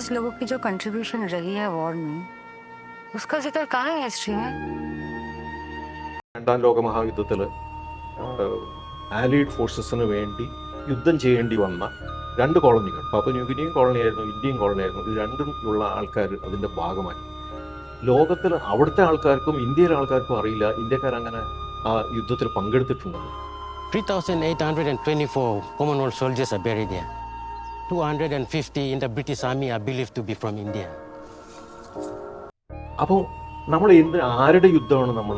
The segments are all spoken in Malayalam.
इंडिजिनियस लोगों की जो कंट्रीब्यूशन रही है वॉर में उसका जिक्र कहाँ है हिस्ट्री में രണ്ടാം ലോക മഹായുദ്ധത്തിൽ ആലീഡ് ഫോഴ്സസിന് വേണ്ടി യുദ്ധം ചെയ്യേണ്ടി വന്ന രണ്ട് കോളനികൾ പാപ്പ ന്യൂഗിനിയും കോളനിയായിരുന്നു ഇന്ത്യയും കോളനിയായിരുന്നു ഇത് രണ്ടും ഉള്ള ആൾക്കാർ അതിൻ്റെ ഭാഗമായി ലോകത്തിൽ അവിടുത്തെ ആൾക്കാർക്കും ഇന്ത്യയിലെ ആൾക്കാർക്കും അറിയില്ല ഇന്ത്യക്കാർ അങ്ങനെ ആ യുദ്ധത്തിൽ പങ്കെടുത്തിട്ടുണ്ടെന്ന് 3,824 Commonwealth soldiers are buried here. 250 in the British Army are believed to be from India. അപ്പോൾ നമ്മൾ എന്ത് ആരുടെ യുദ്ധമാണ് നമ്മൾ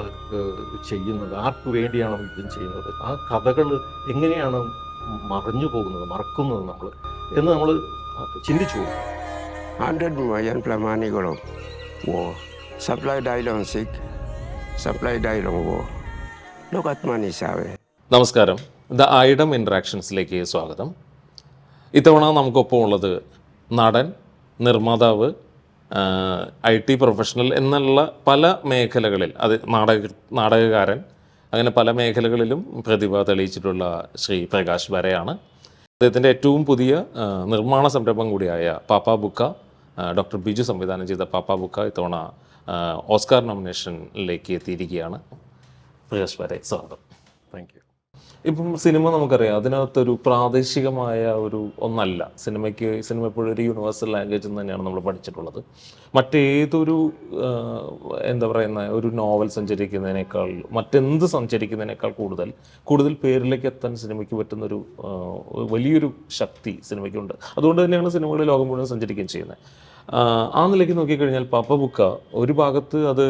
ചെയ്യുന്നത് ആർക്ക് വേണ്ടിയാണ് യുദ്ധം ചെയ്യുന്നത് ആ കഥകൾ എങ്ങനെയാണ് മറഞ്ഞു പോകുന്നത് മറക്കുന്നത് നമ്മൾ എന്ന് നമ്മൾ ചിന്തിച്ചു പോകും 100 million Plamani-Golong war. Supply died on sick, supply died on war. Look at money, Sabe. നമസ്കാരം ദ ഐഡം ഇൻട്രാക്ഷൻസിലേക്ക് സ്വാഗതം ഇത്തവണ നമുക്കൊപ്പം ഉള്ളത് നടൻ നിർമ്മാതാവ് ഐ ടി പ്രൊഫഷണൽ എന്നുള്ള പല മേഖലകളിൽ അത് നാടക നാടകകാരൻ അങ്ങനെ പല മേഖലകളിലും പ്രതിഭ തെളിയിച്ചിട്ടുള്ള ശ്രീ പ്രകാശ് വരെയാണ്. അദ്ദേഹത്തിന്റെ ഏറ്റവും പുതിയ നിർമ്മാണ സംരംഭം കൂടിയായ പാപ്പ ബുക്ക ഡോക്ടർ ബിജു സംവിധാനം ചെയ്ത പാപ്പ ബുക്ക ഇത്തവണ ഓസ്കാർ നോമിനേഷനിലേക്ക് എത്തിയിരിക്കുകയാണ്. പ്രകാശ് വരെ സ്വാഗതം. Thank you. ഇപ്പം സിനിമ നമുക്കറിയാം. അതിനകത്തൊരു പ്രാദേശികമായ ഒരു ഒന്നല്ല. സിനിമയ്ക്ക് സിനിമ എപ്പോഴും ഒരു യൂണിവേഴ്സൽ ലാംഗ്വേജ് എന്ന് തന്നെയാണ് നമ്മൾ പഠിച്ചിട്ടുള്ളത്. മറ്റേതൊരു എന്താ പറയുന്ന ഒരു നോവൽ സഞ്ചരിക്കുന്നതിനേക്കാൾ മറ്റെന്ത് സഞ്ചരിക്കുന്നതിനേക്കാൾ കൂടുതൽ കൂടുതൽ പേരിലേക്ക് എത്താൻ സിനിമയ്ക്ക് പറ്റുന്നൊരു വലിയൊരു ശക്തി സിനിമയ്ക്കുണ്ട്. അതുകൊണ്ട് തന്നെയാണ് സിനിമകൾ ലോകം മുഴുവൻ സഞ്ചരിക്കുകയും ചെയ്യുന്നത്. ആ, നിലയ്ക്ക് നോക്കിക്കഴിഞ്ഞാൽ പാപ്പ ബുക്ക ഒരു ഭാഗത്ത് അത്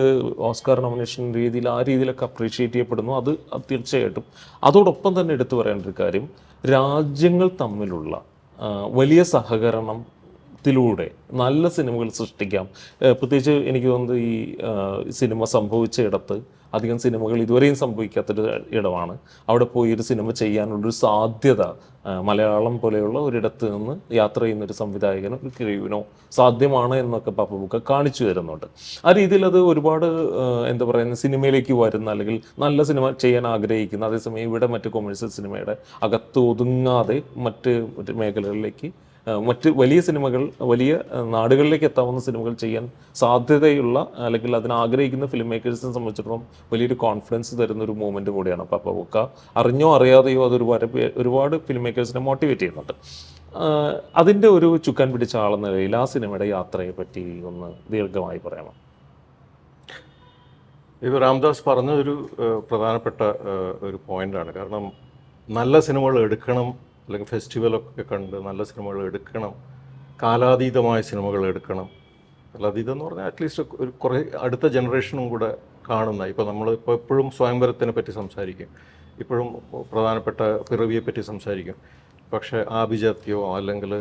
ഓസ്കാർ നോമിനേഷൻ രീതിയിൽ ആ രീതിയിലൊക്കെ അപ്രീഷിയേറ്റ് ചെയ്യപ്പെടുന്നു. അത് തീർച്ചയായിട്ടും അതോടൊപ്പം തന്നെ എടുത്തു പറയേണ്ട ഒരു കാര്യം രാജ്യങ്ങൾ തമ്മിലുള്ള വലിയ സഹകരണം ത്തിലൂടെ നല്ല സിനിമകൾ സൃഷ്ടിക്കാം. പ്രത്യേകിച്ച് എനിക്ക് തോന്നുന്നത് ഈ സിനിമ സംഭവിച്ച ഇടത്ത് അധികം സിനിമകൾ ഇതുവരെയും സംഭവിക്കാത്തൊരു ഇടമാണ്. അവിടെ പോയി ഒരു സിനിമ ചെയ്യാനുള്ളൊരു സാധ്യത മലയാളം പോലെയുള്ള ഒരിടത്ത് നിന്ന് യാത്ര ചെയ്യുന്ന ഒരു സംവിധായകനോ ഒരു ക്രിയുവിനോ സാധ്യമാണ് എന്നൊക്കെ പപ്പബുക്ക കാണിച്ചു തരുന്നുണ്ട്. ആ രീതിയിൽ അത് ഒരുപാട് എന്താ പറയുക സിനിമയിലേക്ക് വരുന്ന അല്ലെങ്കിൽ നല്ല സിനിമ ചെയ്യാൻ ആഗ്രഹിക്കുന്ന അതേസമയം ഇവിടെ മറ്റ് കൊമേഴ്സ്യൽ സിനിമയുടെ അകത്ത് ഒതുങ്ങാതെ മറ്റ് മറ്റ് മേഖലകളിലേക്ക് മറ്റ് വലിയ സിനിമകൾ വലിയ നാടുകളിലേക്ക് എത്താവുന്ന സിനിമകൾ ചെയ്യാൻ സാധ്യതയുള്ള അല്ലെങ്കിൽ അതിന് ആഗ്രഹിക്കുന്ന ഫിലിം മേക്കേഴ്സിനെ സംബന്ധിച്ചിടത്തോളം വലിയൊരു കോൺഫിഡൻസ് തരുന്ന ഒരു മൂവ്മെന്റ് കൂടിയാണ്. അപ്പോൾ അപ്പോൾ ഒക്കെ അറിഞ്ഞോ അറിയാതെയോ അത് ഒരുപാട് ഒരുപാട് ഫിലിം മേക്കേഴ്സിനെ മോട്ടിവേറ്റ് ചെയ്യുന്നുണ്ട്. അതിന്റെ ഒരു ചുക്കാൻ പിടിച്ച ആളെന്ന നിലയിൽ ആ സിനിമയുടെ യാത്രയെ പറ്റി ഒന്ന് ദീർഘമായി പറയാമോ? ഇപ്പോൾ രാംദാസ് പറഞ്ഞതൊരു പ്രധാനപ്പെട്ട ഒരു പോയിന്റാണ് കാരണം നല്ല സിനിമകൾ എടുക്കണം അല്ലെങ്കിൽ ഫെസ്റ്റിവലൊക്കെ കണ്ട് നല്ല സിനിമകൾ എടുക്കണം. കാലാതീതമായ സിനിമകൾ എടുക്കണം. കാലാതീതം എന്ന് പറഞ്ഞാൽ അറ്റ്ലീസ്റ്റ് ഒരു കുറേ അടുത്ത ജനറേഷനും കൂടെ കാണുന്ന ഇപ്പോൾ നമ്മൾ ഇപ്പോൾ എപ്പോഴും സ്വയംവരത്തിനെ പറ്റി സംസാരിക്കും. ഇപ്പോഴും പ്രധാനപ്പെട്ട പിറവിയെ പറ്റി സംസാരിക്കും. പക്ഷേ ആഭിജാത്യോ അല്ലെങ്കിൽ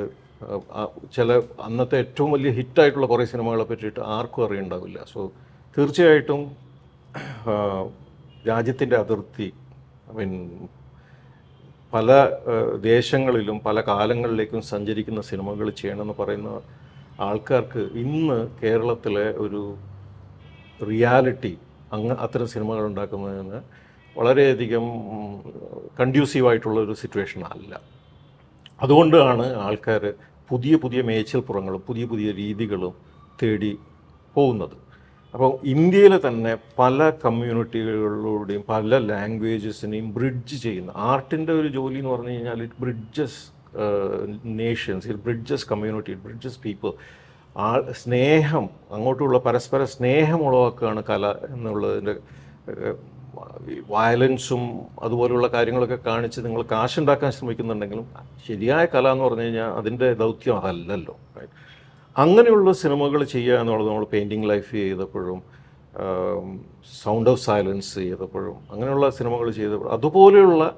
ചില അന്നത്തെ ഏറ്റവും വലിയ ഹിറ്റായിട്ടുള്ള കുറേ സിനിമകളെ പറ്റിയിട്ട് ആർക്കും അറിയുണ്ടാവില്ല. സോ തീർച്ചയായിട്ടും രാജ്യത്തിന്റെ അതിർത്തി ഐ മീൻ പല ദേശങ്ങളിലും പല കാലങ്ങളിലേക്കും സഞ്ചരിക്കുന്ന സിനിമകൾ ചെയ്യണമെന്ന് പറയുന്ന ആൾക്കാർക്ക് ഇന്ന് കേരളത്തിലെ ഒരു റിയാലിറ്റി അങ്ങ് അത്തരം സിനിമകൾ ഉണ്ടാക്കുന്നതിന് വളരെയധികം കൺഡ്യൂസീവായിട്ടുള്ള ഒരു സിറ്റുവേഷൻ അല്ല. അതുകൊണ്ടാണ് ആൾക്കാർ പുതിയ പുതിയ മേച്ചിൽപ്പുറങ്ങളും പുതിയ പുതിയ രീതികളും തേടി പോകുന്നത്. അപ്പോൾ ഇന്ത്യയിലെ തന്നെ പല കമ്മ്യൂണിറ്റികളിലൂടെയും പല ലാംഗ്വേജസിനെയും ബ്രിഡ്ജ് ചെയ്യുന്ന ആർട്ടിന്റെ ഒരു ജോലി എന്ന് പറഞ്ഞു കഴിഞ്ഞാൽ it bridges nations it bridges community it bridges people ആ സ്നേഹം അങ്ങോട്ടുള്ള പരസ്പര സ്നേഹം ഉളവാക്കുകയാണ് കല എന്നുള്ളതിന്റെ വയലൻസും അതുപോലുള്ള കാര്യങ്ങളൊക്കെ കാണിച്ച് നിങ്ങൾ കാശുണ്ടാക്കാൻ ശ്രമിക്കുന്നുണ്ടെങ്കിലും ശരിയായ കല എന്ന് പറഞ്ഞു കഴിഞ്ഞാൽ അതിന്റെ ദൗത്യം അതല്ലല്ലോ? അങ്ങനെയുള്ള സിനിമകൾ ചെയ്യുക എന്നുള്ളത് നമ്മൾ പെയിന്റിങ് ലൈഫ് ചെയ്തപ്പോഴും സൗണ്ട് ഓഫ് സൈലൻസ് ചെയ്തപ്പോഴും അങ്ങനെയുള്ള സിനിമകൾ ചെയ്തപ്പോഴും അതുപോലെയുള്ള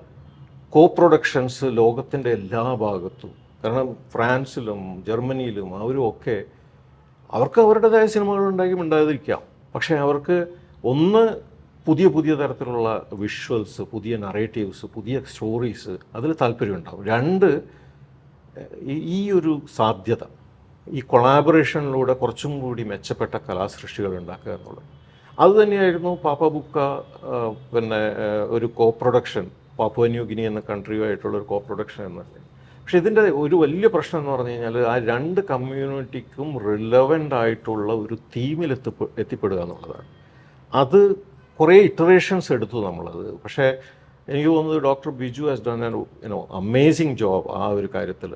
കോ പ്രൊഡക്ഷൻസ് ലോകത്തിന്റെ എല്ലാ ഭാഗത്തും. കാരണം ഫ്രാൻസിലും ജർമ്മനിയിലും അവരും ഒക്കെ അവർക്ക് അവരുടേതായ സിനിമകൾ ഉണ്ടാക്കി ഉണ്ടായിരിക്കാം പക്ഷേ അവർക്ക് ഒന്ന് പുതിയ പുതിയ തരത്തിലുള്ള വിഷ്വൽസ് പുതിയ നറേറ്റീവ്സ് പുതിയ സ്റ്റോറീസ് അതിൽ താല്പര്യമുണ്ടാവും. രണ്ട് ഈ ഒരു സാധ്യത. ഈ കൊളാബറേഷനിലൂടെ കുറച്ചും കൂടി മെച്ചപ്പെട്ട കലാസൃഷ്ടികൾ ഉണ്ടാക്കുക എന്നുള്ളത്. അത് തന്നെയായിരുന്നു പാപ്പ ബുക്ക പിന്നെ ഒരു co production Papua New Guinea എന്ന കൺട്രിയുമായിട്ടുള്ള ഒരു കോ പ്രൊഡക്ഷൻ എന്നത് പക്ഷെ ഇതിന്റെ ഒരു വലിയ പ്രശ്നം എന്ന് പറഞ്ഞു കഴിഞ്ഞാൽ ആ രണ്ട് കമ്മ്യൂണിറ്റിക്കും റിലവന്റ് ആയിട്ടുള്ള ഒരു തീമിൽ എത്തിപ്പെ എത്തിപ്പെടുക എന്നുള്ളതാണ്. അത് കുറേ ഇറ്ററേഷൻസ് എടുത്തു നമ്മളത്. പക്ഷേ എനിക്ക് തോന്നുന്നത് doctor Biju has done an amazing job ആ ഒരു കാര്യത്തിൽ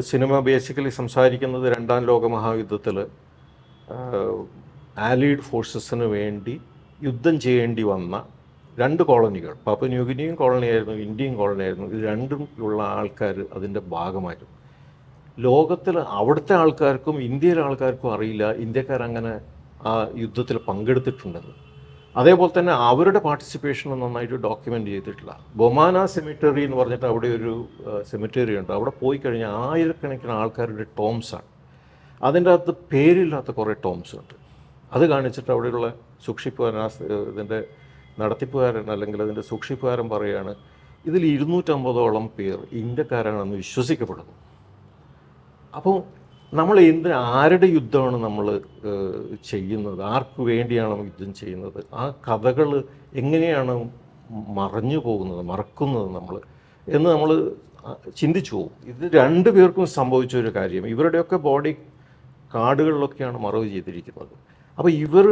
സിനിമ ബേസിക്കലി സംസാരിക്കുന്നത് രണ്ടാം ലോക മഹായുദ്ധത്തിൽ ആലീഡ് ഫോഴ്സസിന് വേണ്ടി യുദ്ധം ചെയ്യേണ്ടി വന്ന രണ്ട് കോളനികൾ. പാപ്പ ന്യൂഗിനിയും കോളനിയായിരുന്നു ഇന്ത്യയും കോളനിയായിരുന്നു. ഇത് രണ്ടും ഉള്ള ആൾക്കാർ അതിന്റെ ഭാഗമായിരുന്നു. ലോകത്തിൽ അവിടുത്തെ ആൾക്കാർക്കും ഇന്ത്യയിലെ ആൾക്കാർക്കും അറിയില്ല ഇന്ത്യക്കാർ അങ്ങനെ ആ യുദ്ധത്തിൽ പങ്കെടുത്തിട്ടുണ്ടെന്ന്. അതേപോലെ തന്നെ അവരുടെ പാർട്ടിസിപ്പേഷൻ നന്നായിട്ട് ഡോക്യുമെന്റ് ചെയ്തിട്ടില്ല. ബൊമാന സെമിറ്ററി എന്ന് പറഞ്ഞിട്ട് അവിടെ ഒരു സെമിറ്ററി ഉണ്ട്. അവിടെ പോയി കഴിഞ്ഞാൽ ആയിരക്കണക്കിന് ആൾക്കാരുടെ ടോംസാണ് അതിന്റെ അകത്ത് പേരില്ലാത്ത കുറേ ടോംസ് ഉണ്ട്. അത് കാണിച്ചിട്ട് അവിടെയുള്ള സൂക്ഷിപ്പുകാരൻ ആ ഇതിന്റെ നടത്തിപ്പുകാരൻ അല്ലെങ്കിൽ അതിന്റെ സൂക്ഷിപ്പുകാരൻ പറയുകയാണ് ഇതിൽ ഇരുന്നൂറ്റമ്പതോളം പേർ ഇന്ത്യക്കാരാണെന്ന് വിശ്വസിക്കപ്പെടുന്നു. അപ്പോൾ നമ്മൾ എന്ത് ആരുടെ യുദ്ധമാണ് നമ്മൾ ചെയ്യുന്നത്? ആർക്ക് വേണ്ടിയാണ് യുദ്ധം ചെയ്യുന്നത്? ആ കഥകൾ എങ്ങനെയാണ് മറഞ്ഞു പോകുന്നത് മറക്കുന്നത് നമ്മൾ? എന്ന് നമ്മൾ ചിന്തിച്ചു പോകും. ഇത് രണ്ടു പേർക്കും സംഭവിച്ച ഒരു കാര്യം. ഇവരുടെയൊക്കെ ബോഡി കാടുകളിലൊക്കെയാണ് മറവ് ചെയ്തിരിക്കുന്നത്. അപ്പോൾ ഇവർ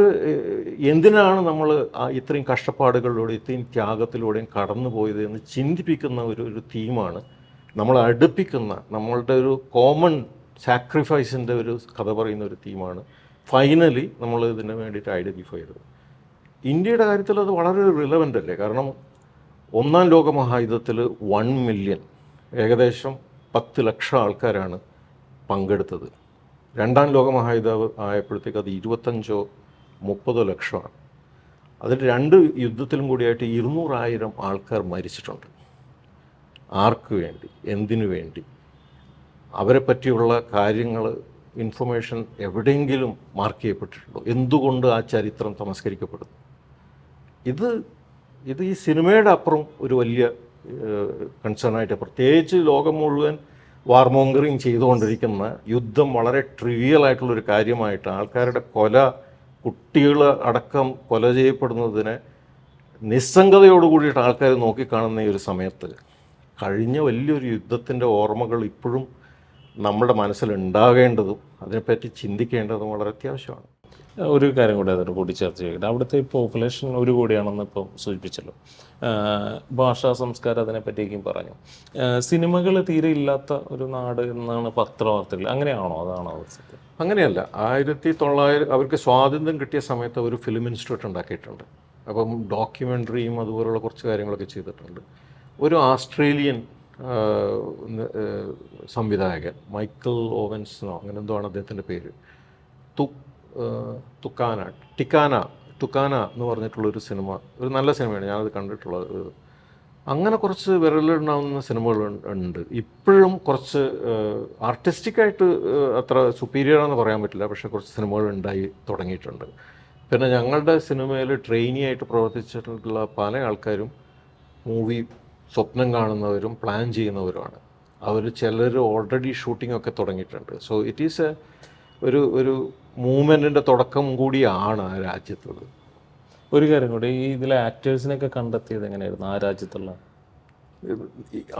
എന്തിനാണ് നമ്മൾ ഇത്രയും കഷ്ടപ്പാടുകളിലൂടെ ഇത്രയും ത്യാഗത്തിലൂടെയും കടന്നു പോയത് എന്ന് ചിന്തിപ്പിക്കുന്ന ഒരു ഒരു തീമാണ് നമ്മളെ അടുപ്പിക്കുന്ന നമ്മളുടെ ഒരു കോമൺ സാക്രിഫൈസിന്റെ ഒരു കഥ പറയുന്ന ഒരു തീമാണ് ഫൈനലി നമ്മൾ ഇതിന് വേണ്ടിയിട്ട് ഐഡന്റിഫൈ ചെയ്തത്. ഇന്ത്യയുടെ കാര്യത്തിൽ അത് വളരെ റിലവന്റ് അല്ലേ? കാരണം ഒന്നാം ലോക മഹായുദ്ധത്തിൽ വൺ മില്യൺ ഏകദേശം പത്ത് ലക്ഷം ആൾക്കാരാണ് പങ്കെടുത്തത്. രണ്ടാം ലോക മഹായുദ്ധം ആയപ്പോഴത്തേക്ക് അത് ഇരുപത്തഞ്ചോ മുപ്പതോ ലക്ഷമാണ്. അതിൽ രണ്ട് യുദ്ധത്തിലും കൂടിയായിട്ട് ഇരുന്നൂറായിരം ആൾക്കാർ മരിച്ചിട്ടുണ്ട്. ആർക്ക് വേണ്ടി? എന്തിനു വേണ്ടി? അവരെ പറ്റിയുള്ള കാര്യങ്ങൾ ഇൻഫർമേഷൻ എവിടെയെങ്കിലും മാർക്ക് ചെയ്യപ്പെട്ടിട്ടുണ്ടോ? എന്തുകൊണ്ട് ആ ചരിത്രം തമസ്കരിക്കപ്പെടുന്നു? ഇത് ഇത് ഈ സിനിമയുടെ അപ്പുറം ഒരു വലിയ കൺസേൺ ആയിട്ട് പ്രത്യേകിച്ച് ലോകം മുഴുവൻ വാർമോങ്കറിങ് ചെയ്തുകൊണ്ടിരിക്കുന്ന യുദ്ധം വളരെ ട്രിവിയൽ ആയിട്ടുള്ള ഒരു കാര്യമായിട്ട് ആൾക്കാരുടെ കൊല കുട്ടികൾ അടക്കം കൊല ചെയ്യപ്പെടുന്നതിനെ നിസ്സംഗതയോട് കൂടിയിട്ട് ആൾക്കാർ നോക്കിക്കാണുന്ന ഈ ഒരു സമയത്ത് കഴിഞ്ഞ വലിയൊരു യുദ്ധത്തിന്റെ ഓർമ്മകൾ ഇപ്പോഴും നമ്മുടെ മനസ്സിലുണ്ടാകേണ്ടതും അതിനെപ്പറ്റി ചിന്തിക്കേണ്ടതും വളരെ അത്യാവശ്യമാണ്. ഒരു കാര്യം കൂടി അതിന് ചർച്ച ചെയ്യട്ടെ. അവിടുത്തെ പോപ്പുലേഷൻ ഒരു കോടിയാണെന്ന് ഇപ്പം സൂചിപ്പിച്ചല്ലോ. ഭാഷാ സംസ്കാരം അതിനെപ്പറ്റിയൊക്കെയും പറഞ്ഞു. സിനിമകൾ തീരെ ഇല്ലാത്ത ഒരു നാട് എന്നാണ് പത്രവാർത്തകൾ. അങ്ങനെയാണോ? അതാണോ അവസ്ഥ? അങ്ങനെയല്ല. ആയിരത്തി തൊള്ളായിരം അവർക്ക് സ്വാതന്ത്ര്യം കിട്ടിയ സമയത്ത് ഒരു ഫിലിം ഇൻസ്റ്റിറ്റ്യൂട്ട് ഉണ്ടാക്കിയിട്ടുണ്ട്. അപ്പം ഡോക്യുമെന്ററിയും അതുപോലുള്ള കുറച്ച് കാര്യങ്ങളൊക്കെ ചെയ്തിട്ടുണ്ട്. ഒരു ആസ്ട്രേലിയൻ സംവിധായകൻ മൈക്കിൾ ഓവൻസ് അങ്ങനെ എന്തോ ആണ് അദ്ദേഹത്തിന്റെ പേര്? തു തുക്കാന ടിക്കാന തുക്കാന എന്ന് പറഞ്ഞിട്ടുള്ളൊരു സിനിമ ഒരു നല്ല സിനിമയാണ് ഞാനത് കണ്ടിട്ടുള്ളത്. അങ്ങനെ കുറച്ച് വിരലിടണമെന്ന സിനിമകൾ ഉണ്ട്. ഇപ്പോഴും കുറച്ച് ആർട്ടിസ്റ്റിക്കായിട്ട് അത്ര സുപ്പീരിയർ ആണെന്ന് പറയാൻ പറ്റില്ല പക്ഷേ കുറച്ച് സിനിമകൾ ഉണ്ടായി തുടങ്ങിയിട്ടുണ്ട്. പിന്നെ ഞങ്ങളുടെ സിനിമയിൽ ട്രെയിനി ആയിട്ട് പ്രവർത്തിച്ചിട്ടുള്ള പല ആൾക്കാരും മൂവി സ്വപ്നം കാണുന്നവരും പ്ലാൻ ചെയ്യുന്നവരുമാണ്. അവർ ചിലർ ഓൾറെഡി ഷൂട്ടിംഗ് ഒക്കെ തുടങ്ങിയിട്ടുണ്ട്. സോ ഇറ്റ് ഈസ് എ ഒരു ഒരു മൂവ്മെന്റിന്റെ തുടക്കം കൂടിയാണ് ആ രാജ്യത്തുള്ളത്. ഒരു കാര്യം കൂടി ഈ ഇതിലെ ആക്ടേഴ്സിനെയൊക്കെ കണ്ടെത്തിയത് എങ്ങനെയായിരുന്നു? ആ രാജ്യത്തുള്ള?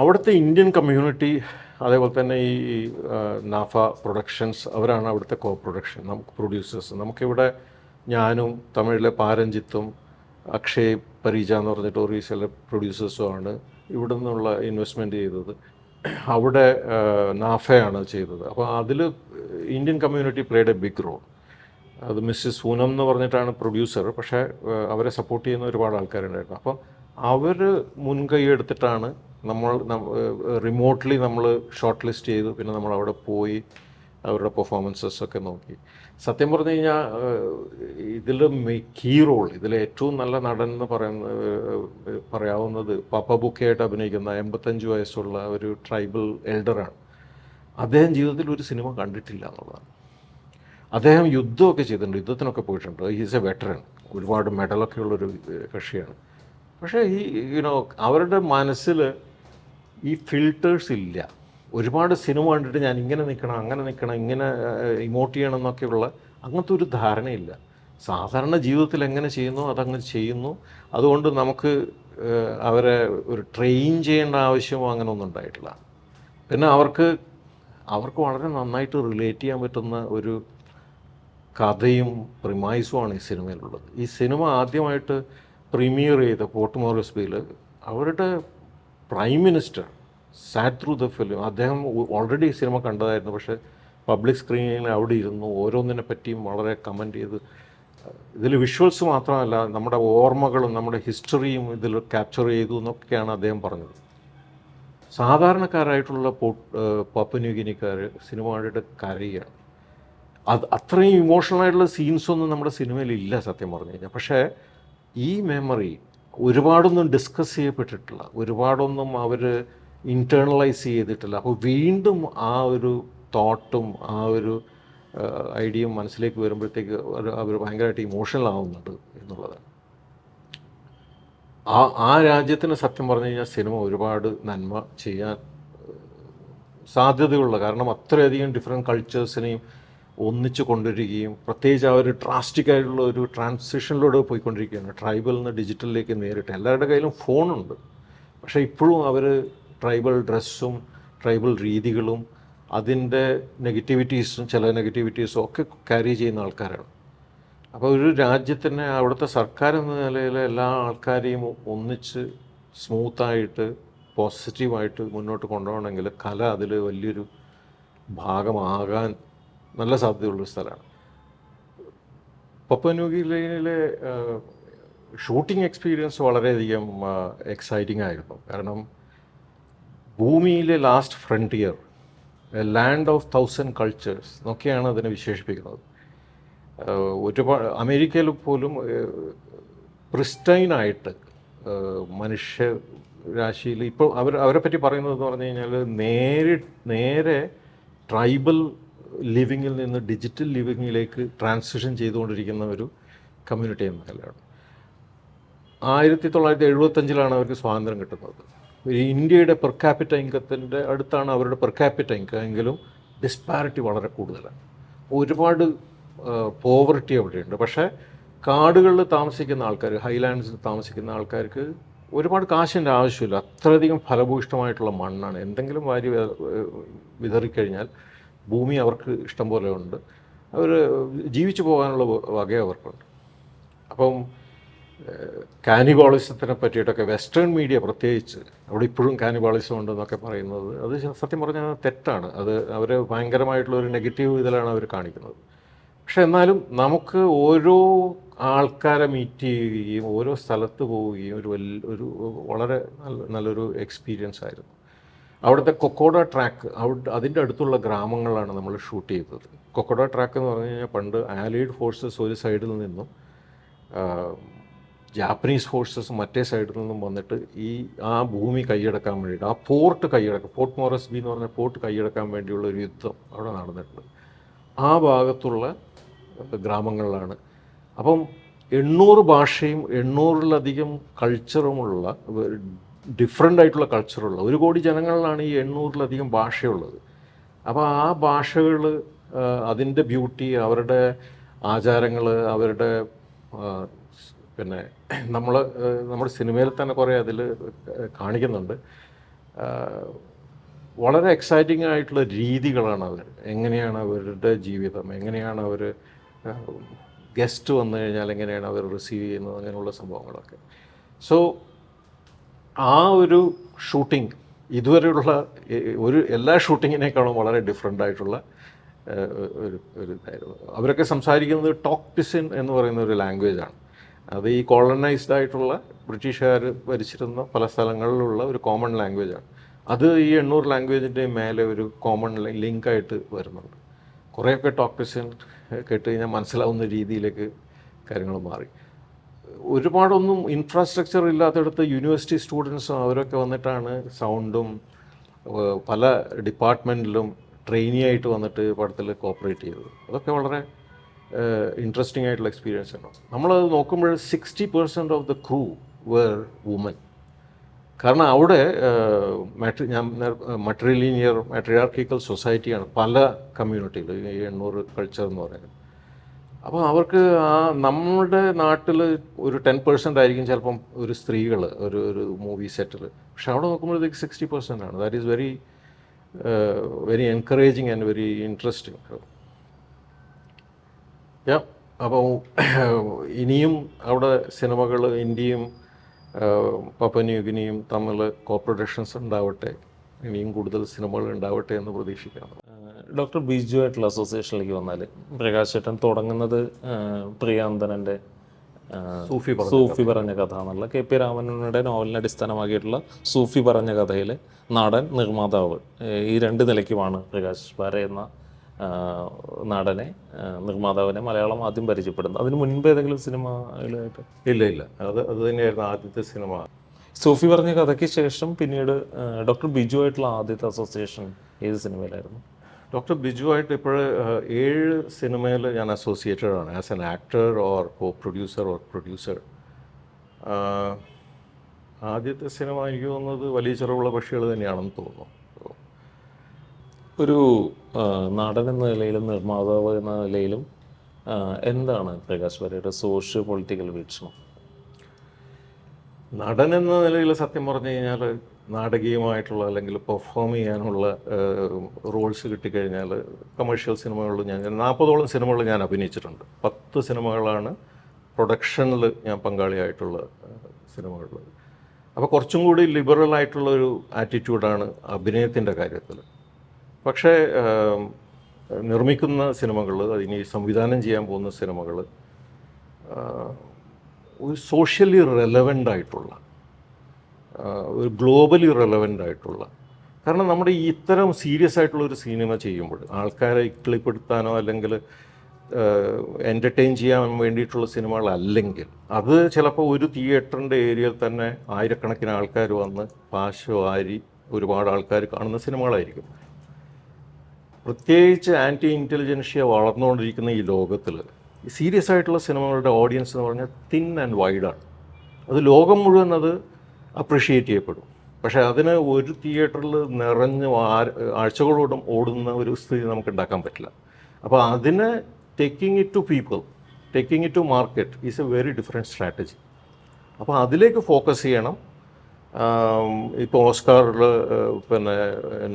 അവിടുത്തെ ഇന്ത്യൻ കമ്മ്യൂണിറ്റി അതേപോലെ തന്നെ ഈ നാഫ പ്രൊഡക്ഷൻസ് അവരാണ് അവിടുത്തെ കോ പ്രൊഡക്ഷൻ നമുക്ക് പ്രൊഡ്യൂസേഴ്സ് നമുക്കിവിടെ ഞാനും തമിഴിലെ പാരഞ്ജിത്തും അക്ഷയ് പരീജ എന്ന് പറഞ്ഞിട്ട് ഒരു ചില പ്രൊഡ്യൂസേഴ്സും പ്രൊഡ്യൂസേഴ്സുമാണ് ഇവിടെ നിന്നുള്ള ഇൻവെസ്റ്റ്മെന്റ് ചെയ്തത്. അവിടെ നാഫയാണ് ചെയ്തത്. അപ്പോൾ അതിൽ Indian community played a big role അത് മിസ്സിസ് സൂനം എന്ന് പറഞ്ഞിട്ടാണ് പ്രൊഡ്യൂസർ പക്ഷേ അവരെ സപ്പോർട്ട് ചെയ്യുന്ന ഒരുപാട് ആൾക്കാരുണ്ടായിരുന്നു. അപ്പോൾ അവർ മുൻകൈ എടുത്തിട്ടാണ് നമ്മൾ റിമോട്ട്ലി നമ്മൾ ഷോർട്ട് ലിസ്റ്റ് ചെയ്തു. പിന്നെ നമ്മൾ അവിടെ പോയി അവരുടെ പെർഫോമൻസസ് ഒക്കെ നോക്കി. സത്യം പറഞ്ഞു കഴിഞ്ഞാൽ ഇതിൽ കീ റോൾ ഇതിൽ ഏറ്റവും നല്ല നടൻ എന്ന് പറയുന്ന പറയാവുന്നത് പാപ്പ ബുക്കയായിട്ട് അഭിനയിക്കുന്ന എൺപത്തഞ്ച് വയസ്സുള്ള ഒരു ട്രൈബൽ എൽഡറാണ് അദ്ദേഹം ജീവിതത്തിൽ ഒരു സിനിമ കണ്ടിട്ടില്ല എന്നുള്ളതാണ്. അദ്ദേഹം യുദ്ധമൊക്കെ ചെയ്തിട്ടുണ്ട് യുദ്ധത്തിനൊക്കെ പോയിട്ടുണ്ട്. ഈസ് എ വെറ്ററൻ ഒരുപാട് മെഡലൊക്കെ ഉള്ളൊരു കക്ഷിയാണ്. പക്ഷേ ഈ യുനോ അവരുടെ മനസ്സിൽ ഈ ഫിൽട്ടേഴ്സ് ഇല്ല. ഒരുപാട് സിനിമ കണ്ടിട്ട് ഞാൻ ഇങ്ങനെ നിൽക്കണം അങ്ങനെ നിൽക്കണം ഇങ്ങനെ ഇമോട്ട് ചെയ്യണം എന്നൊക്കെയുള്ള അങ്ങനത്തെ ഒരു ധാരണയില്ല. സാധാരണ ജീവിതത്തിൽ എങ്ങനെ ചെയ്യുന്നു അതങ്ങനെ ചെയ്യുന്നു. അതുകൊണ്ട് നമുക്ക് അവരെ ഒരു ട്രെയിൻ ചെയ്യേണ്ട ആവശ്യമോ അങ്ങനെ ഒന്നും ഉണ്ടായിട്ടില്ല. പിന്നെ അവർക്ക് അവർക്ക് വളരെ നന്നായിട്ട് റിലേറ്റ് ചെയ്യാൻ പറ്റുന്ന ഒരു കഥയും പ്രിമൈസുമാണ് ഈ സിനിമയിലുള്ളത്. ഈ സിനിമ ആദ്യമായിട്ട് പ്രീമിയർ ചെയ്ത പോർട്ട് മോറിസ്ബിയിൽ അവരുടെ prime minister sat through the film അദ്ദേഹം ഓൾറെഡി സിനിമ കണ്ടതായിരുന്നു. പക്ഷേ പബ്ലിക് സ്ക്രീനിങ്ങിൽ അവിടെ ഇരുന്നു. ഓരോന്നിനെ പറ്റിയും വളരെ കമന്റ് ചെയ്ത്. ഇതിൽ വിഷ്വൽസ് മാത്രമല്ല നമ്മുടെ ഓർമ്മകളും നമ്മുടെ ഹിസ്റ്ററിയും ഇതിൽ ക്യാപ്ചർ ചെയ്തു എന്നൊക്കെയാണ് അദ്ദേഹം പറഞ്ഞത്. സാധാരണക്കാരായിട്ടുള്ള പപ്പനുഗിനിക്കാർ സിനിമ കണ്ടിട്ട് കരയുകയാണ് അത് അത്രയും ഇമോഷണൽ ആയിട്ടുള്ള സീൻസ് ഒന്നും നമ്മുടെ സിനിമയിൽ ഇല്ല സത്യം പറഞ്ഞു കഴിഞ്ഞാൽ. പക്ഷേ ഈ മെമ്മറി ഒരുപാടൊന്നും ഡിസ്കസ് ചെയ്യപ്പെട്ടിട്ടില്ല. ഒരുപാടൊന്നും അവർ ഇന്റേർണലൈസ് ചെയ്തിട്ടില്ല. അപ്പോൾ വീണ്ടും ആ ഒരു തോട്ടും ആ ഒരു ഐഡിയയും മനസ്സിലേക്ക് വരുമ്പോഴത്തേക്ക് അവർ ഭയങ്കരമായിട്ട് ഇമോഷണൽ ആവുന്നുണ്ട് എന്നുള്ളതാണ്. ആ ആ രാജ്യത്തിന് സത്യം പറഞ്ഞു കഴിഞ്ഞാൽ സിനിമ ഒരുപാട് നന്മ ചെയ്യാൻ സാധ്യതയുള്ള കാരണം അത്രയധികം ഡിഫറെന്റ് കൾച്ചേഴ്സിനെയും ഒന്നിച്ചു കൊണ്ടുവരികയും പ്രത്യേകിച്ച് ആ ഒരു ഡ്രാസ്റ്റിക് ആയിട്ടുള്ള ഒരു ട്രാൻസിഷനിലൂടെ പോയിക്കൊണ്ടിരിക്കുകയാണ്. ട്രൈബൽ നിന്ന് ഡിജിറ്റലിലേക്ക് നേരിട്ട് എല്ലാവരുടെ കയ്യിലും ഫോണുണ്ട് പക്ഷേ ഇപ്പോഴും അവർ ട്രൈബൽ ഡ്രസ്സും ട്രൈബൽ രീതികളും അതിന്റെ നെഗറ്റിവിറ്റീസും ചില നെഗറ്റിവിറ്റീസും ഒക്കെ ക്യാരി ചെയ്യുന്ന ആൾക്കാരാണ്. അപ്പോൾ ഒരു രാജ്യത്തിന് അവിടുത്തെ സർക്കാർ എന്ന നിലയിൽ എല്ലാ ആൾക്കാരെയും ഒന്നിച്ച് സ്മൂത്തായിട്ട് പോസിറ്റീവായിട്ട് മുന്നോട്ട് കൊണ്ടുപോകണമെങ്കിൽ കല അതിൽ വലിയൊരു ഭാഗമാകാൻ നല്ല സാധ്യതയുള്ളൊരു സ്ഥലമാണ്. പപ്പന്യൂഗിലയിലെ ഷൂട്ടിംഗ് എക്സ്പീരിയൻസ് വളരെയധികം എക്സൈറ്റിംഗ് ആയിരുന്നു. കാരണം ഭൂമിയിലെ last frontier land of thousand cultures എന്നൊക്കെയാണ് അതിനെ വിശേഷിപ്പിക്കുന്നത്. ഒരുപാട് അമേരിക്കയിൽ പോലും പ്രിസ്റ്റൈനായിട്ട് മനുഷ്യ രാശിയിൽ ഇപ്പോൾ അവർ അവരെ പറ്റി പറയുന്നത് എന്ന് പറഞ്ഞു കഴിഞ്ഞാൽ നേരി നേരെ ട്രൈബൽ ലിവിങ്ങിൽ നിന്ന് ഡിജിറ്റൽ ലിവിങ്ങിലേക്ക് ട്രാൻസിഷൻ ചെയ്തുകൊണ്ടിരിക്കുന്ന ഒരു കമ്മ്യൂണിറ്റി എന്ന നിലയാണ്. ആയിരത്തി തൊള്ളായിരത്തി എഴുപത്തഞ്ചിലാണ് അവർക്ക് സ്വാതന്ത്ര്യം കിട്ടുന്നത്. ഇന്ത്യയുടെ പെർ ക്യാപിറ്റ ഇൻകത്തിന്റെ അടുത്താണ് അവരുടെ പെർ ക്യാപിറ്റ ഇൻകം എങ്കിലും ഡിസ്പാരിറ്റി വളരെ കൂടുതലാണ്. ഒരുപാട് പോവർട്ടി അവിടെയുണ്ട്. പക്ഷേ കാടുകളിൽ താമസിക്കുന്ന ആൾക്കാർ ഹൈലാൻഡ്സിൽ താമസിക്കുന്ന ആൾക്കാർക്ക് ഒരുപാട് കാശിന്റെ ആവശ്യമില്ല. അത്രയധികം ഫലഭൂയിഷ്ടമായിട്ടുള്ള മണ്ണാണ്. എന്തെങ്കിലും വാരി വിതറിക്കഴിഞ്ഞാൽ ഭൂമി അവർക്ക് ഇഷ്ടം പോലെ ഉണ്ട്. അവർ ജീവിച്ചു പോകാനുള്ള വക അവർക്കുണ്ട്. അപ്പം കാനിബോളിസത്തിനെ പറ്റിയിട്ടൊക്കെ വെസ്റ്റേൺ മീഡിയ പ്രത്യേകിച്ച് അവിടെ ഇപ്പോഴും കാനിബോളിസം ഉണ്ടെന്നൊക്കെ പറയുന്നത് അത് സത്യം പറഞ്ഞാൽ തെറ്റാണ്. അത് അവർ ഭയങ്കരമായിട്ടുള്ള ഒരു നെഗറ്റീവ് ഇതിലാണ് അവർ കാണിക്കുന്നത്. പക്ഷെ എന്നാലും നമുക്ക് ഓരോ ആൾക്കാരെ മീറ്റ് ചെയ്യുകയും ഓരോ സ്ഥലത്ത് പോവുകയും ഒരു വലിയ ഒരു വളരെ നല്ല നല്ലൊരു എക്സ്പീരിയൻസ് ആയിരുന്നു. അവിടുത്തെ കൊക്കോഡ ട്രാക്ക് അവിടെ അതിന്റെ അടുത്തുള്ള ഗ്രാമങ്ങളാണ് നമ്മൾ ഷൂട്ട് ചെയ്തത്. കൊക്കോഡ ട്രാക്ക് എന്ന് പറഞ്ഞു കഴിഞ്ഞാൽ പണ്ട് ആലൈഡ് ഫോഴ്സസ് ഒരു സൈഡിൽ നിന്നും ജാപ്പനീസ് ഫോഴ്സസ് മറ്റേ സൈഡിൽ നിന്നും വന്നിട്ട് ഈ ആ ഭൂമി കൈയടക്കാൻ വേണ്ടിയിട്ട് ആ പോർട്ട് കൈയടക്കാൻ പോർട്ട് മോറസ് ബി എന്ന് പറഞ്ഞ പോർട്ട് കൈയടക്കാൻ വേണ്ടിയുള്ള ഒരു യുദ്ധം അവിടെ നടന്നിട്ടുണ്ട്. ആ ഭാഗത്തുള്ള ഗ്രാമങ്ങളിലാണ്. അപ്പം എണ്ണൂറ് ഭാഷയും എണ്ണൂറിലധികം കൾച്ചറുമുള്ള ഡിഫറെന്റ് ആയിട്ടുള്ള കൾച്ചറുള്ള ഒരു കോടി ജനങ്ങളിലാണ് ഈ എണ്ണൂറിലധികം ഭാഷയുള്ളത്. അപ്പോൾ ആ ഭാഷകൾ അതിന്റെ ബ്യൂട്ടി അവരുടെ ആചാരങ്ങൾ അവരുടെ പിന്നെ നമ്മൾ നമ്മുടെ സിനിമയിൽ തന്നെ കുറേ അതിൽ കാണിക്കുന്നുണ്ട്. വളരെ എക്സൈറ്റിംഗ് ആയിട്ടുള്ള രീതികളാണ് അവർ എങ്ങനെയാണ് അവരുടെ ജീവിതം? എങ്ങനെയാണ് അവർ ഗസ്റ്റ് വന്നു കഴിഞ്ഞാൽ എങ്ങനെയാണ് അവർ റിസീവ് ചെയ്യുന്നത്? അങ്ങനെയുള്ള സംഭവങ്ങളൊക്കെ. സോ ആ ഒരു ഷൂട്ടിംഗ് ഇതുവരെയുള്ള ഒരു എല്ലാ ഷൂട്ടിങ്ങിനേക്കാളും വളരെ ഡിഫറെന്റ് ആയിട്ടുള്ള ഒരു ഒരു ഇതായിരുന്നു അവരൊക്കെ സംസാരിക്കുന്നത് ടോക്ക് പിസിൻ എന്ന് പറയുന്ന ഒരു ലാംഗ്വേജാണ് അത് ഈ കോളനൈസ്ഡ് ആയിട്ടുള്ള ബ്രിട്ടീഷുകാർ ഭരിച്ചിരുന്ന പല സ്ഥലങ്ങളിലുള്ള ഒരു കോമൺ ലാംഗ്വേജാണ് അത് ഈ എണ്ണൂറ് ലാംഗ്വേജിന്റെ മേലെ ഒരു കോമൺ ലിങ്കായിട്ട് വരുന്നുണ്ട്. കുറേയൊക്കെ ടോക്ക് കേട്ട് കഴിഞ്ഞാൽ മനസ്സിലാവുന്ന രീതിയിലേക്ക് കാര്യങ്ങൾ മാറി. ഒരുപാടൊന്നും ഇൻഫ്രാസ്ട്രക്ചർ ഇല്ലാത്തടത്ത് യൂണിവേഴ്സിറ്റി സ്റ്റുഡൻസും അവരൊക്കെ വന്നിട്ടാണ് സൗണ്ടും പല ഡിപ്പാർട്ട്മെന്റിലും ട്രെയിനി ആയിട്ട് വന്നിട്ട് പടത്തിൽ കോപ്പറേറ്റ് ചെയ്തത്. അതൊക്കെ വളരെ ഇൻട്രസ്റ്റിംഗ് ആയിട്ടുള്ള എക്സ്പീരിയൻസ് ആണ്. നമ്മളത് നോക്കുമ്പോൾ sixty percent of the crew were woman കാരണം അവിടെ മാട്രി ഞാൻ മട്രിലീനിയർ മാട്രിയാർക്കിക്കൽ സൊസൈറ്റിയാണ് പല കമ്മ്യൂണിറ്റികൾ ഈ എണ്ണൂറ് കൾച്ചർ എന്ന് പറയുന്നത്. അപ്പോൾ അവർക്ക് ആ നമ്മുടെ നാട്ടിൽ ഒരു ടെൻ പെർസെന്റ് ആയിരിക്കും ചിലപ്പം ഒരു സ്ത്രീകൾ ഒരു ഒരു മൂവി സെറ്റിൽ പക്ഷെ അവിടെ നോക്കുമ്പോഴത്തേക്ക് സിക്സ്റ്റി പെർസെന്റ് ആണ്. That is very very encouraging and very interesting yeah അപ്പോൾ ഇനിയും അവിടെ സിനിമകൾ ഇന്ത്യയും പപ്പന്യൂഗിനിയും തമ്മിൽ കോപ്രൊഡക്ഷൻസ് ഉണ്ടാവട്ടെ ഇനിയും കൂടുതൽ സിനിമകൾ ഉണ്ടാവട്ടെ എന്ന് പ്രതീക്ഷിക്കാം ഡോക്ടർ ബിജു ആയിട്ടുള്ള അസോസിയേഷനിലേക്ക് വന്നാൽ പ്രകാശ് ചേട്ടൻ തുടങ്ങുന്നത് പ്രിയാന്തനന്റെ സൂഫി പറഞ്ഞ സൂഫി പറഞ്ഞ കഥ എന്നുള്ള കെ പി രാമനുടെ നോവലിനെ അടിസ്ഥാനമാക്കിയിട്ടുള്ള സൂഫി പറഞ്ഞ കഥയിലെ നാടൻ നിർമ്മാതാവ് ഈ രണ്ട് നിലയ്ക്കുമാണ് പ്രകാശ് പാര എന്ന നടനെ നിർമ്മാതാവിനെ മലയാളം ആദ്യം പരിചയപ്പെടുന്നത്. അതിന് മുൻപ് ഏതെങ്കിലും സിനിമയിലായിട്ട് ഇല്ല ഇല്ല. അത് അത് തന്നെയായിരുന്നു ആദ്യത്തെ സിനിമ. സൂഫി പറഞ്ഞ കഥയ്ക്ക് ശേഷം പിന്നീട് ഡോക്ടർ ബിജു ആയിട്ടുള്ള ആദ്യത്തെ അസോസിയേഷൻ ഏത് സിനിമയിലായിരുന്നു? ഡോക്ടർ ബിജു ആയിട്ട് ഇപ്പോൾ ഏഴ് സിനിമയിൽ ഞാൻ അസോസിയേറ്റഡ് ആണ്. As an actor or co producer or producer ആദ്യത്തെ സിനിമ എനിക്ക് തോന്നുന്നത് വലിയ ചെറുവുള്ള പക്ഷികൾ തന്നെയാണെന്ന് തോന്നുന്നു. ഒരു നാടൻ എന്ന നിലയിലും നിർമ്മാതാവ് എന്ന നിലയിലും എന്താണ് പ്രകാശ് വരയുടെ സോഷ്യോ പൊളിറ്റിക്കൽ വീക്ഷണം? നടൻ എന്ന നിലയിൽ സത്യം പറഞ്ഞു കഴിഞ്ഞാൽ നാടകീയമായിട്ടുള്ള അല്ലെങ്കിൽ പെർഫോം ചെയ്യാനുള്ള റോൾസ് കിട്ടിക്കഴിഞ്ഞാൽ കമേഴ്ഷ്യൽ സിനിമകളിൽ ഞാൻ നാൽപ്പതോളം സിനിമകൾ ഞാൻ അഭിനയിച്ചിട്ടുണ്ട്. പത്ത് സിനിമകളാണ് പ്രൊഡക്ഷനിൽ ഞാൻ പങ്കാളിയായിട്ടുള്ള സിനിമകളിൽ. അപ്പോൾ കുറച്ചും കൂടി ലിബറൽ ആയിട്ടുള്ള ഒരു ആറ്റിറ്റ്യൂഡാണ് അഭിനയത്തിന്റെ കാര്യത്തിൽ. പക്ഷേ നിർമ്മിക്കുന്ന സിനിമകൾ അതിനി സംവിധാനം ചെയ്യാൻ പോകുന്ന സിനിമകൾ ഒരു സോഷ്യലി റെലവന്റ് ആയിട്ടുള്ള ഒരു ഗ്ലോബലി റെലവന്റ് ആയിട്ടുള്ള. കാരണം നമ്മുടെ ഈ ഇത്തരം സീരിയസ് ആയിട്ടുള്ള ഒരു സിനിമ ചെയ്യുമ്പോൾ ആൾക്കാരെ ഇക്കളിപ്പെടുത്താനോ അല്ലെങ്കിൽ എന്റർടൈൻ ചെയ്യാൻ വേണ്ടിയിട്ടുള്ള സിനിമകളല്ലെങ്കിൽ അത് ചിലപ്പോൾ ഒരു തിയേറ്ററിന്റെ ഏരിയയിൽ തന്നെ ആയിരക്കണക്കിന് ആൾക്കാർ വന്ന് പാശോ വാരി ഒരുപാട് ആൾക്കാർ കാണുന്ന സിനിമകളായിരിക്കും. പ്രത്യേകിച്ച് ആന്റി ഇന്റലിജൻഷ്യ വളർന്നുകൊണ്ടിരിക്കുന്ന ഈ ലോകത്തിൽ സീരിയസ് ആയിട്ടുള്ള സിനിമകളുടെ ഓഡിയൻസ് എന്ന് പറഞ്ഞാൽ തിൻ ആൻഡ് വൈഡാണ് അത് ലോകം മുഴുവൻ അത് അപ്രിഷിയേറ്റ് ചെയ്യപ്പെടും. പക്ഷേ അതിന് ഒരു തിയേറ്ററിൽ നിറഞ്ഞ് ആഴ്ചകളോടും ഓടുന്ന ഒരു സ്ഥിതി നമുക്ക് ഉണ്ടാക്കാൻ പറ്റില്ല. അപ്പോൾ അതിന് taking it to people taking it to market is a very different strategy അപ്പോൾ അതിലേക്ക് ഫോക്കസ് ചെയ്യണം. ഇപ്പോൾ ഓസ്കാറിൽ പിന്നെ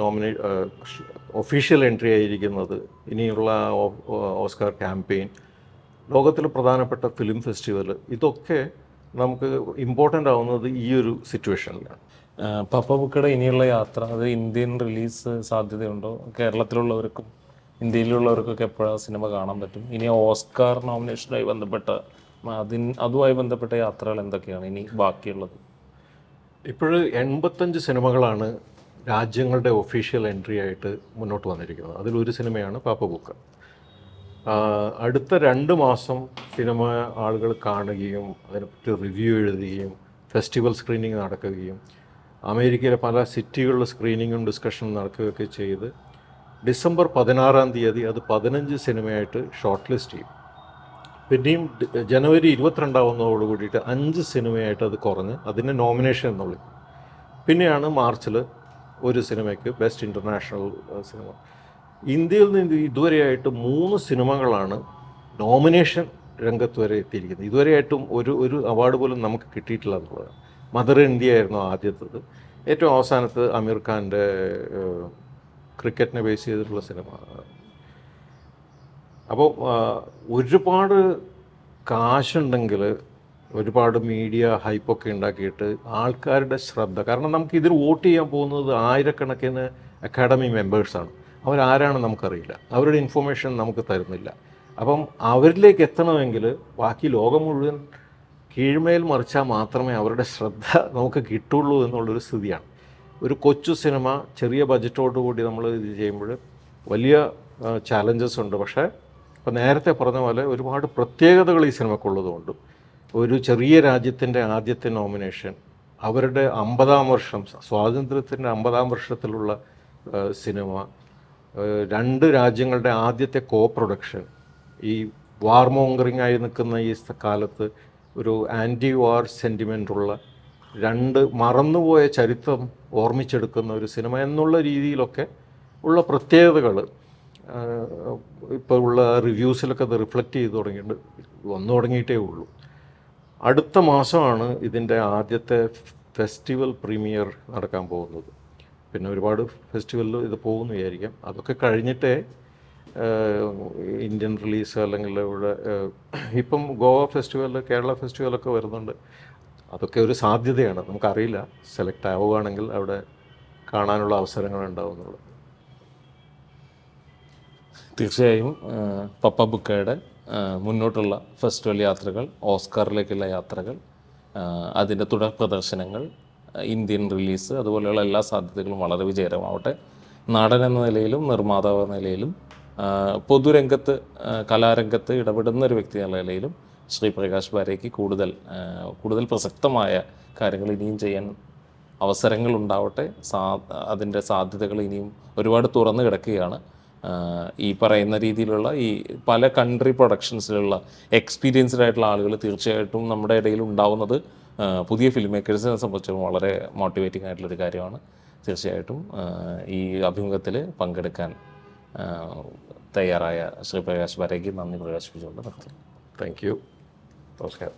നോമിനേ ഒഫീഷ്യൽ എൻട്രി ആയിരിക്കുന്നത് ഇനിയുള്ള ഓസ്കാർ ക്യാമ്പയിൻ ലോകത്തിലെ പ്രധാനപ്പെട്ട ഫിലിം ഫെസ്റ്റിവൽ ഇതൊക്കെ നമുക്ക് ഇമ്പോർട്ടന്റ് ആവുന്നത് ഈ ഒരു സിറ്റുവേഷനിലാണ്. പപ്പ ഇനിയുള്ള യാത്ര അത് ഇന്ത്യൻ റിലീസ് സാധ്യതയുണ്ടോ? കേരളത്തിലുള്ളവർക്കും ഇന്ത്യയിലുള്ളവർക്കൊക്കെ എപ്പോഴാണ് സിനിമ കാണാൻ പറ്റും? ഇനി ഓസ്കാർ നോമിനേഷനുമായി ബന്ധപ്പെട്ട അതിന് അതുമായി ബന്ധപ്പെട്ട യാത്രകൾ എന്തൊക്കെയാണ് ഇനി ബാക്കിയുള്ളത്? ഇപ്പോൾ എൺപത്തഞ്ച് സിനിമകളാണ് രാജ്യങ്ങളുടെ ഒഫീഷ്യൽ എൻട്രി ആയിട്ട് മുന്നോട്ട് വന്നിരിക്കുന്നത്. അതിലൊരു സിനിമയാണ് പാപ്പ ബുക്ക് അടുത്ത രണ്ട് മാസം സിനിമ ആളുകൾ കാണുകയും അതിനെപ്പറ്റി റിവ്യൂ എഴുതുകയും ഫെസ്റ്റിവൽ സ്ക്രീനിങ് നടക്കുകയും അമേരിക്കയിലെ പല സിറ്റികളിൽ സ്ക്രീനിങ്ങും ഡിസ്കഷനും നടക്കുകയൊക്കെ ചെയ്ത് ഡിസംബർ പതിനാറാം തീയതി അത് പതിനഞ്ച് സിനിമയായിട്ട് ഷോർട്ട് ലിസ്റ്റ് ചെയ്യും. പിന്നെയും ജനുവരി ഇരുപത്തിരണ്ടാവുന്നതോട് കൂടിയിട്ട് അഞ്ച് സിനിമയായിട്ട് അത് കുറഞ്ഞ് അതിന് നോമിനേഷൻ എന്ന് വിളിക്കും. പിന്നെയാണ് മാർച്ചിൽ ഒരു സിനിമയ്ക്ക് ബെസ്റ്റ് ഇന്റർനാഷണൽ സിനിമ. ഇന്ത്യയിൽ നിന്ന് ഇതുവരെയായിട്ട് മൂന്ന് സിനിമകളാണ് നോമിനേഷൻ രംഗത്ത് വരെ എത്തിയിരിക്കുന്നത്. ഇതുവരെയായിട്ടും ഒരു ഒരു അവാർഡ് പോലും നമുക്ക് കിട്ടിയിട്ടില്ല എന്നുള്ളതാണ്. മദർ ഇന്ത്യ ആയിരുന്നു ആദ്യത്തത്. ഏറ്റവും അവസാനത്ത് അമീർ ഖാന്റെ ക്രിക്കറ്റിനെ ബേസ് ചെയ്തിട്ടുള്ള സിനിമ. അപ്പോൾ ഒരുപാട് കാശുണ്ടെങ്കിൽ ഒരുപാട് മീഡിയ ഹൈപ്പൊക്കെ ഉണ്ടാക്കിയിട്ട് ആൾക്കാരുടെ ശ്രദ്ധ കാരണം നമുക്ക് ഇതിൽ വോട്ട് ചെയ്യാൻ പോകുന്നത് ആയിരക്കണക്കിന് അക്കാഡമി മെമ്പേഴ്സാണ്. അവരാരാണ് നമുക്കറിയില്ല. അവരുടെ ഇൻഫർമേഷൻ നമുക്ക് തരുന്നില്ല. അപ്പം അവരിലേക്ക് എത്തണമെങ്കിൽ ബാക്കി ലോകം മുഴുവൻ കീഴ്മേൽ മറിച്ചാൽ മാത്രമേ അവരുടെ ശ്രദ്ധ നമുക്ക് കിട്ടുള്ളൂ എന്നുള്ളൊരു സ്ഥിതിയാണ്. ഒരു കൊച്ചു സിനിമ ചെറിയ ബജറ്റോടുകൂടി നമ്മൾ ഇത് ചെയ്യുമ്പോൾ വലിയ ചാലഞ്ചസ് ഉണ്ട്. പക്ഷേ ഇപ്പം നേരത്തെ പറഞ്ഞ പോലെ ഒരുപാട് പ്രത്യേകതകൾ ഈ സിനിമക്കുള്ളതുകൊണ്ട്. ഒരു ചെറിയ രാജ്യത്തിന്റെ ആദ്യത്തെ നോമിനേഷൻ അവരുടെ അമ്പതാം വർഷം സ്വാതന്ത്ര്യത്തിന്റെ അമ്പതാം വർഷത്തിലുള്ള സിനിമ രണ്ട് രാജ്യങ്ങളുടെ ആദ്യത്തെ കോ പ്രൊഡക്ഷൻ ഈ വാർമോങ്കറിംഗ് ആയി നിൽക്കുന്ന ഈ കാലത്ത് ഒരു ആന്റി വാർ സെന്റിമെന്റുള്ള രണ്ട് മറന്നുപോയ ചരിത്രം ഓർമ്മിച്ചെടുക്കുന്ന ഒരു സിനിമ എന്നുള്ള രീതിയിലൊക്കെ ഉള്ള പ്രത്യേകതകൾ ഇപ്പോൾ ഉള്ള റിവ്യൂസിലൊക്കെ അത് റിഫ്ലക്റ്റ് ചെയ്ത് തുടങ്ങിയിട്ടുണ്ട്. വന്നു തുടങ്ങിയിട്ടേ ഉള്ളൂ. അടുത്ത മാസമാണ് ഇതിന്റെ ആദ്യത്തെ ഫെസ്റ്റിവൽ പ്രീമിയർ നടക്കാൻ പോകുന്നത്. പിന്നെ ഒരുപാട് ഫെസ്റ്റിവലിൽ ഇത് പോകുന്നു വിചാരിക്കാം. അതൊക്കെ കഴിഞ്ഞിട്ടേ ഇന്ത്യൻ റിലീസ് അല്ലെങ്കിൽ ഇവിടെ ഇപ്പം ഗോവ ഫെസ്റ്റിവൽ കേരള ഫെസ്റ്റിവലൊക്കെ വരുന്നുണ്ട്. അതൊക്കെ ഒരു സാധ്യതയാണ്. നമുക്കറിയില്ല. സെലക്ട് ആവുകയാണെങ്കിൽ അവിടെ കാണാനുള്ള അവസരങ്ങൾ ഉണ്ടാവുന്നുള്ളൂ. തീർച്ചയായും പപ്പ ബുക്കയുടെ മുന്നോട്ടുള്ള ഫെസ്റ്റിവൽ യാത്രകൾ ഓസ്കാറിലേക്കുള്ള യാത്രകൾ അതിന്റെ തുടർ പ്രദർശനങ്ങൾ ഇന്ത്യൻ റിലീസ് അതുപോലെയുള്ള എല്ലാ സാധ്യതകളും വളരെ വിജയകരമാവട്ടെ. നാടൻ എന്ന നിലയിലും നിർമ്മാതാവ് എന്ന നിലയിലും പൊതുരംഗത്ത് കലാരംഗത്ത് ഇടപെടുന്ന ഒരു വ്യക്തി എന്ന നിലയിലും ശ്രീ പ്രകാശ് ബാരയ്ക്ക് കൂടുതൽ കൂടുതൽ പ്രസക്തമായ കാര്യങ്ങൾ ഇനിയും ചെയ്യാൻ അവസരങ്ങൾ ഉണ്ടാവട്ടെ. സാ അതിന്റെ സാധ്യതകൾ ഇനിയും ഒരുപാട് തുറന്നു കിടക്കുകയാണ്. ഈ പറയുന്ന രീതിയിലുള്ള ഈ പല കൺട്രി പ്രൊഡക്ഷൻസിലുള്ള എക്സ്പീരിയൻസ്ഡ് ആയിട്ടുള്ള ആളുകൾ തീർച്ചയായിട്ടും നമ്മുടെ ഇടയിൽ ഉണ്ടാവുന്നത് പുതിയ ഫിലിം മേക്കേഴ്സിനെ സംബന്ധിച്ചിടത്തോളം വളരെ മോട്ടിവേറ്റിംഗ് ആയിട്ടുള്ളൊരു കാര്യമാണ്. തീർച്ചയായിട്ടും ഈ അഭിമുഖത്തിൽ പങ്കെടുക്കാൻ തയ്യാറായ ശ്രീ പ്രകാശ് വരയ്ക്ക് നന്ദി പ്രകാശിപ്പിച്ചുകൊണ്ട് നിർത്തുന്നു. താങ്ക് യു നമസ്കാരം.